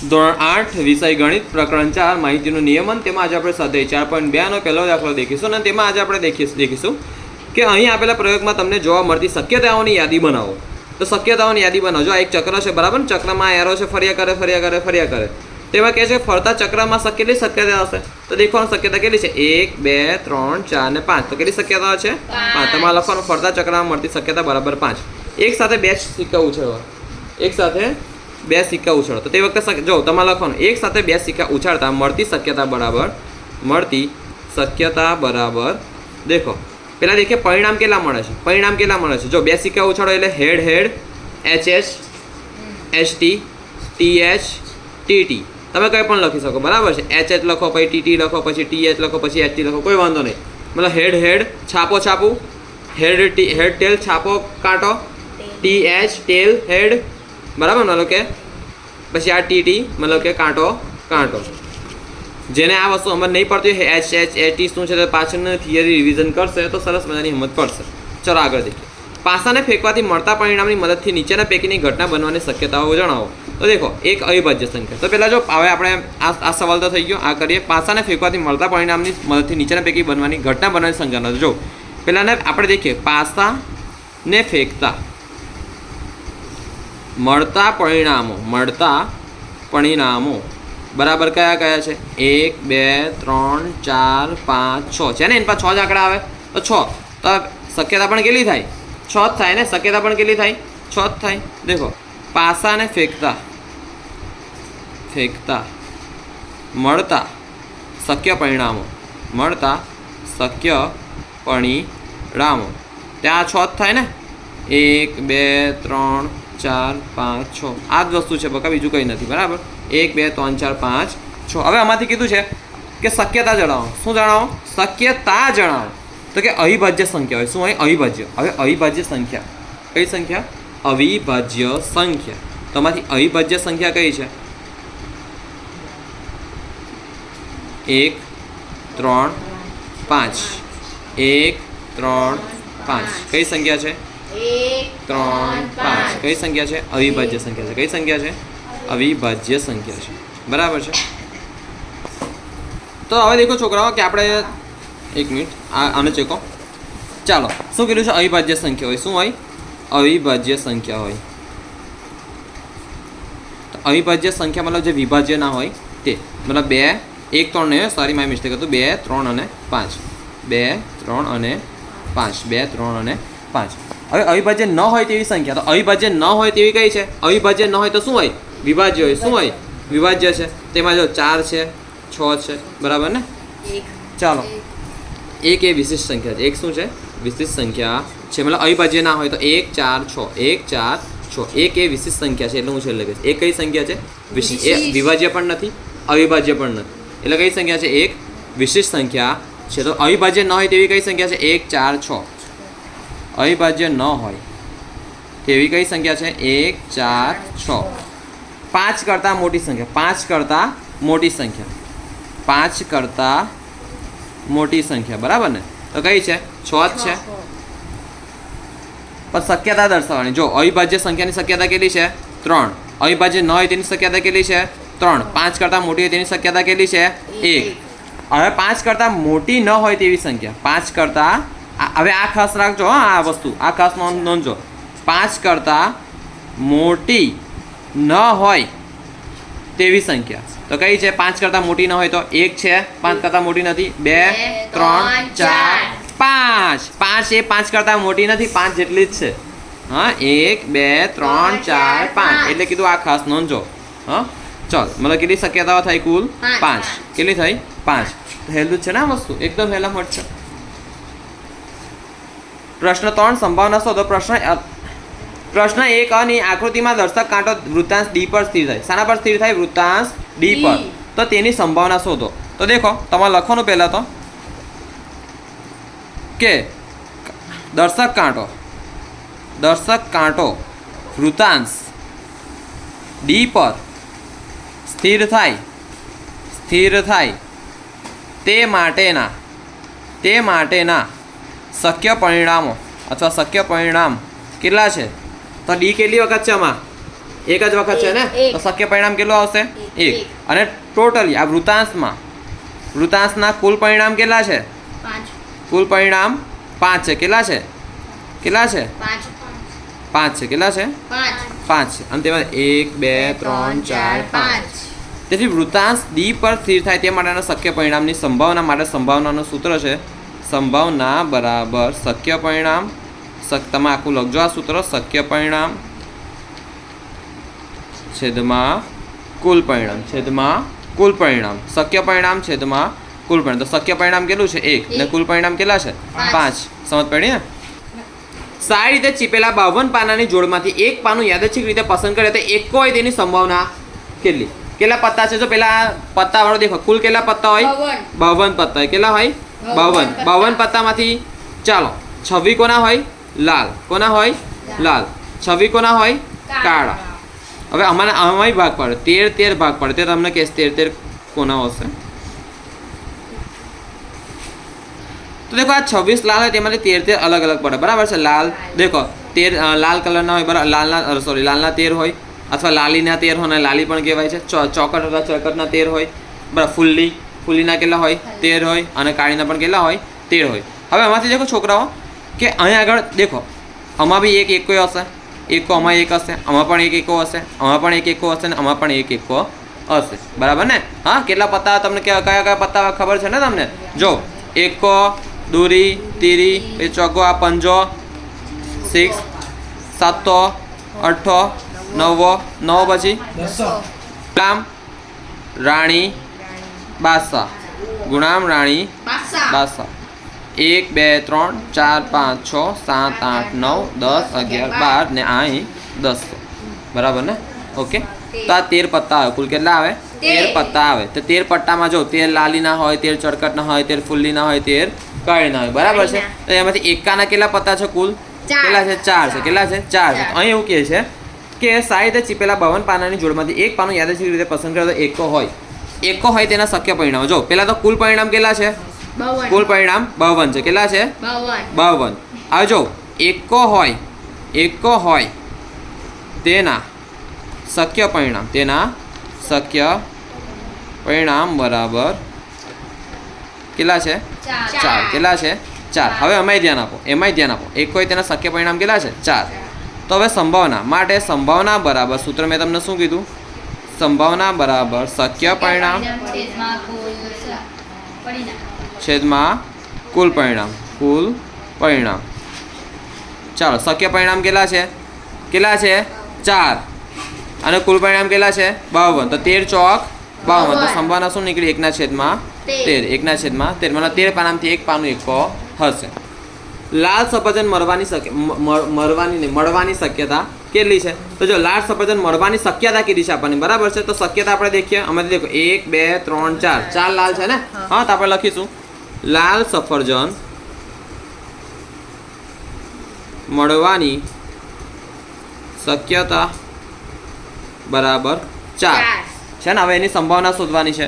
ધોરણ આઠ વિષય ગણિત પ્રકરણ ચાર માહિતીનું નિયમન તેમાં આજે આપણે સ્વાધ્યાય ચાર પોઈન્ટ બેનો પહેલો દાખલો દેખીશું અને તેમાં આજે આપણે દેખીશ દેખીશું કે અહીં આપેલા પ્રયોગમાં તમને જોવા મળતી શક્યતાઓની યાદી બનાવો. તો શક્યતાઓની યાદી બનાવો. જો આ એક ચક્ર છે બરાબર ચક્રમાં એરો છે ફર્યા કરે ફર્યા કરે ફર્યા કરે. તેમાં કહે છે ફરતા ચક્રમાં કેટલી શક્યતા હશે તો દેખવાનું શક્યતા કેટલી છે? એક બે ત્રણ ચાર ને પાંચ. તો કેટલી શક્યતાઓ છે? પાંચ. તમારે લખવાનું ફરતા ચક્રમાં મળતી શક્યતા બરાબર પાંચ. એક સાથે બે શીખવું છે એક સાથે બે સિક્કા ઉછાળો. તો તે વખતે જો, તમારે લખવાનું. એક સાથે બે સિક્કા ઉછાળતા મળતી શક્યતા બરાબર મળતી શક્યતા બરાબર. દેખો. પહેલાં દેખીએ પરિણામ કેટલા મળે છે? પરિણામ કેટલા મળે છે? જો, બે સિક્કા ઉછાળો એટલે head head, H H H, T T, H, T T. તમે કંઈ પણ લખી શકો. બરાબર છે? એચ એચ લખો, પછી ટી ટી લખો, પછી ટી, એચ લખો, પછી એચ, ટી લખો. કોઈ વાંધો નહીં. મતલબ હેડ હેડ, છાપો, છાપું. હેડ, ટી, હેડ, ટેલ, છાપો, કાંટો. ટી, એચ, ટેલ, હેડ બરાબર, મતલબ કે પછી આ ટી ટી, મતલબ કે કાંટો કાંટો. જેને આ વસ્તુ સમજ નહીં પડતી હોય એચ એચ એચ ટી શું છે તો પાછળની થિયરી રિવિઝન કરશે, તો સરસ મજાની હિંમત પડશે. ચલો આગળ દેખીએ પાસાને ફેંકવાથી મળતા પરિણામની મદદથી નીચેના પૈકીની ઘટના બનવાની શક્યતાઓ જણાવો. તો દેખો, એક અવિભાજ્ય સંખ્યા તો પહેલાં જો, હવે આપણે આ આ સવાલ તો થઈ ગયો. આ કરીએ. પાસાને ફેંકવાથી મળતા પરિણામની મદદથી નીચેના પૈકી બનવાની ઘટના બનવાની સંખ્યાનો જો પહેલાંને આપણે દેખીએ. પાસાને ફેંકતા. મળતા પરિણામો મળતા પરિણામો. બરાબર કયા કયા છે? એક, બે, ત્રણ, ચાર, પાંચ, છ. છે ને? એની પાસે છ જ આંકડા આવે. તો છ. તો શક્યતા પણ કેટલી થાય? છ જ થાય ને? શક્યતા પણ કેટલી થાય? છ જ થાય. દેખો. પાસાને ફેંકતા. ફેંકતા. મળતા. શક્ય પરિણામો. મળતા શક્ય પરિણામો. ત્યાં છ જ થાય ને? એક, બે, ત્રણ ચાર, પાંચ, છ. આ જ વસ્તુ છે બકા, બીજું કંઈ નથી, બરાબર? એક, બે, ત્રણ, ચાર, પાંચ, છ. હવે આમાંથી કીધું છે કે શક્યતા જણાવો. શું જણાવો? શક્યતા જણાવો. તો કે અવિભાજ્ય સંખ્યા હોય. શું હોય? અવિભાજ્ય. હવે અવિભાજ્ય સંખ્યા. કઈ સંખ્યા? અવિભાજ્ય સંખ્યા. તો આમાંથી અવિભાજ્ય સંખ્યા કઈ છે? એક, ત્રણ, પાંચ. એક, ત્રણ, પાંચ. કઈ સંખ્યા છે? ત્રણ, પાંચ. કઈ સંખ્યા છે? અવિભાજ્ય સંખ્યા છે. કઈ સંખ્યા છે? અવિભાજ્ય સંખ્યા છે. બરાબર છે? તો હવે દેખો છોકરાઓ કે આપણે એક મિનિટ આને ચેકો. ચાલો, શું કીધું છે? અવિભાજ્ય સંખ્યા હોય. શું હોય? અવિભાજ્ય સંખ્યા હોય. અવિભાજ્ય સંખ્યા મતલબ જે વિભાજ્ય ના હોય તે. મતલબ બે, એક, ત્રણ ને સોરી માય મિસ્ટેક હતું. બે, ત્રણ અને પાંચ. બે, ત્રણ અને પાંચ. બે, ત્રણ અને પાંચ. હવે અવિભાજ્ય ન હોય તેવી સંખ્યા. તો અવિભાજ્ય ન હોય તેવી કઈ છે? અવિભાજ્ય ન હોય તો શું હોય? વિભાજ્ય હોય. શું હોય? વિભાજ્ય છે. તેમાં જો ચાર છે છ છે બરાબર ને? ચાલો. એક. એ વિશિષ્ટ સંખ્યા છે. એક શું છે? વિશિષ્ટ સંખ્યા છે. મતલબ અવિભાજ્ય ના હોય તો એક ચાર છ. એક ચાર છ. એક એ વિશિષ્ટ સંખ્યા છે એટલે હું છેલ્લે કહીશ. એ કઈ સંખ્યા છે? વિશિષ્ટ. એ વિભાજ્ય પણ નથી અવિભાજ્ય પણ નથી. એટલે કઈ સંખ્યા છે? એક વિશિષ્ટ સંખ્યા છે. તો અવિભાજ્ય ન હોય તેવી કઈ સંખ્યા છે? એક ચાર છ. અવિભાજ્ય ન હોય. તેવી કઈ સંખ્યા છે? એક ચાર છ. પાંચ કરતાં મોટી સંખ્યા. પાંચ કરતાં મોટી સંખ્યા. પાંચ કરતાં મોટી સંખ્યા. બરાબર ને? તો કઈ છે? છ જ છે. પણ શક્યતા દર્શાવવાની. જો અવિભાજ્ય સંખ્યાની શક્યતા કેટલી છે? ત્રણ. અવિભાજ્ય ન હોય તેની શક્યતા કેટલી છે? ત્રણ. પાંચ કરતાં મોટી હોય તેની શક્યતા કેટલી છે? એક. હવે પાંચ કરતાં મોટી ન હોય તેવી સંખ્યા. પાંચ કરતાં હવે આ ખાસ રાખજો હા આ વસ્તુ. આ ખાસ નોંધ નોંધજો. પાંચ કરતાં મોટી ન હોય તેવી સંખ્યા. તો કઈ છે? પાંચ કરતાં મોટી ન હોય તો એક છે પાંચ કરતાં મોટી નથી. બે ત્રણ ચાર પાંચ. પાંચ એ પાંચ કરતાં મોટી નથી પાંચ જેટલી જ છે. હા એક બે ત્રણ ચાર પાંચ. એટલે કીધું આ ખાસ નોંધજો. હા ચાલ. મતલબ કેટલી શક્યતાઓ થઈ કુલ? પાંચ. કેટલી થઈ? પાંચ. હેલું જ છે ને આ વસ્તુ? એકદમ હેલા મટ છે. પ્રશ્ન ત્રણ સંભાવના શોધો. પ્રશ્ન પ્રશ્ન એક અની આકૃતિમાં દર્શક કાંટો વૃત્તાંશ ડી પર સ્થિર થાય. શાના પર સ્થિર થાય? વૃત્તાંશ ડી. પર. તો તેની સંભાવના શોધો. તો દેખો તમારે લખવાનું પહેલાં તો. કે દર્શક કાંટો દર્શક કાંટો વૃત્તાંશ ડી પર સ્થિર થાય. સ્થિર થાય. તે માટેના તે માટેના શક્ય પરિણામો અથવા શક્ય પરિણામ કેટલા છે? તો ડી કેટલી વખત છે આમાં? એક જ વખત છે ને? તો શક્ય પરિણામ કેટલું આવશે? એક. અને ટોટલી આ વૃતાંશમાં વૃતાંશના કુલ પરિણામ કેટલા છે? કુલ પરિણામ પાંચ છે. કેટલા છે? કેટલા છે? પાંચ. છે. કેટલા છે? પાંચ. છે. અને તેમાં એક બે ત્રણ ચાર પાંચ. તેથી વૃતાંશ ડી પર સ્થિર થાય તે માટેના શક્ય પરિણામની સંભાવના માટે સંભાવનાનું સૂત્ર છે સંભાવના બરાબર શક્ય પરિણામ તમે આખું લખજો આ સૂત્ર શક્ય પરિણામ છેદમાં કુલ પરિણામ છેદમાં કુલ પરિણામ શક્ય પરિણામ છેદમાં કુલ પરિણામ. તો શક્ય પરિણામ કેટલું છે? એક. ને કુલ પરિણામ કેટલા છે? પાંચ. સમજ પડી ને? સારી રીતે ચીપેલા બાવન પાનાની જોડમાંથી એક પાનું યાદચ્છિક રીતે પસંદ કરે તો એક હોય તેની સંભાવના કેટલી? કેટલા પત્તા છે? જો પેલા પત્તા વાળો દેખો. કુલ કેટલા પત્તા હોય. બાવન પત્તા હોય. કેટલા હોય? બાવન. બાવન પત્તામાંથી ચાલો. છવ્વી કોના હોય? લાલ. કોના હોય? લાલ. છવ્વી કોના હોય? કાળા. હવે અમારા આમાંય ભાગ પડે. તેર તેર ભાગ પડે. તે તમને કહેશ તેર તેર કોના હશે? તો દેખો આ છવ્વીસ લાલ હોય તેમાંથી તેર તેર અલગ અલગ પડે. બરાબર છે? લાલ. દેખો તેર લાલ કલરના હોય બરાબર લાલના સોરી લાલના તેર હોય અથવા લાલીના તેર હોય લાલી પણ કહેવાય છે. ચો- ચોકટ અથવા ચોકટના તેર હોય. બરાબર ફુલ્લી ફુલ્લીના કેટલા હોય તેર હોય અને કાળીના પણ કેટલા હોય તેર હોય. હવે આમાંથી દેખો છોકરાઓ કે અહીંયા આગળ દેખો આમાં બી એક એકો હશે એકો આમાં એક હશે આમાં પણ એક એકો હશે આમાં પણ એક એકો હશે ને આમાં પણ એક એકો હશે. બરાબર ને? હા કેટલા પત્તા તમને કયા કયા કયા પત્તા ખબર છે ને તમને? જો એકો દૂરી તીરી એ ચોકો આ પંજો સિક્સ સાતો અઠો નવો નવ પછી? ગુલામ રાણી બાસા. ગુણામ રાણી બાદશાહ બાસા. એક બે ત્રણ ચાર પાંચ છ સાત આઠ નવ દસ અગિયાર બાર ને અહીં દસ. બરાબર ને? ઓકે. તો આ તેર પત્તા આવે. કુલ કેટલા આવે? તેર. પત્તા આવે. તો તેર પટ્ટામાં જો તેર લાલીના હોય તેર ચડકટના હોય તેર ફુલ્લીના હોય તેર કાળીના હોય. બરાબર છે? તો એમાંથી એકાના કેટલા પત્તા છે કુલ? કેટલા છે? ચાર છે. કેટલા છે? ચાર છે. અહીં એવું કહે છે કે સાહિત્ય ચીપેલા બાવન પાનાની જોડમાંથી એક પાનું યાદચ્છિક રીતે પસંદ કરે તો એકો હોય. એકો હોય તેના શક્ય પરિણામો. જો પેલા તો કુલ પરિણામ કેટલા છે? કુલ પરિણામ બાવન છે. કેટલા છે? બાવન. હવે જો એકો હોય એકો હોય તેના શક્ય પરિણામ તેના શક્ય પરિણામ બરાબર કેટલા છે? ચાર. ચાર. કેટલા છે? ચાર. હવે એમાંય ધ્યાન આપો એમાંય ધ્યાન આપો. એક હોય તેના શક્ય પરિણામ કેટલા છે? ચાર. તો હવે સંભાવના. માટે સંભાવના બરાબર. સૂત્ર મેં તમને શું કીધું? સંભાવના બરાબર. શક્ય પરિણામ? છેદમાં કુલ પરિણામ. કુલ પરિણામ. ચાલો શક્ય પરિણામ કેટલા છે? કેટલા છે? ચાર. અને કુલ પરિણામ કેટલા છે? બાવન. તો તેર ચોક બાવન. તો સંભાવના શું નીકળી? એકના છેદમાં તેર. એકના છેદમાં તેર. મતલબ તેર પાનામાંથી એક પાનું એકો હશે. લાલ સફરજન મળવાની શક્ય મ- મ- મરવાની નહીં મળવાની શક્યતા કેટલી છે? તો જો લાલ સફરજન મળવાની શક્યતા કેટલી છે આપણને બરાબર છે? તો શક્યતા આપણે દેખીએ. અમે દેખો એક બે ત્રણ ચાર. ચાર લાલ છે ને? હા. તો આપણે લખીશું. લાલ સફરજન મળવાની શક્યતા બરાબર ચાર. છે ને? હવે એની સંભાવના શોધવાની છે.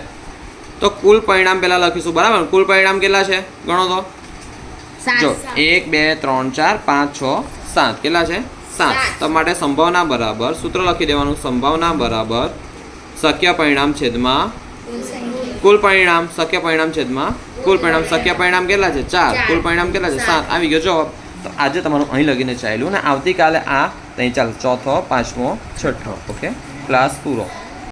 તો કુલ પરિણામ પહેલાં લખીશું બરાબર? કુલ પરિણામ કેટલા છે? ગણો તો. જો એક બે ત્રણ ચાર પાંચ છ સાત. કેટલા છે? સાત. તમારે સંભાવના બરાબર સૂત્ર લખી દેવાનું સંભાવના બરાબર શક્ય પરિણામ છેદમાં કુલ પરિણામ શક્ય પરિણામ છેદમાં કુલ પરિણામ શક્ય પરિણામ કેટલા છે? ચાર. કુલ પરિણામ કેટલા છે. સાત. આવી ગયો જવાબ તો આજે તમારું અહીં લગીને ચાલ્યું ને આવતીકાલે આ ત્યાં ચાલ ચોથો પાંચમો છઠ્ઠો ઓકે? ક્લાસ પૂરો.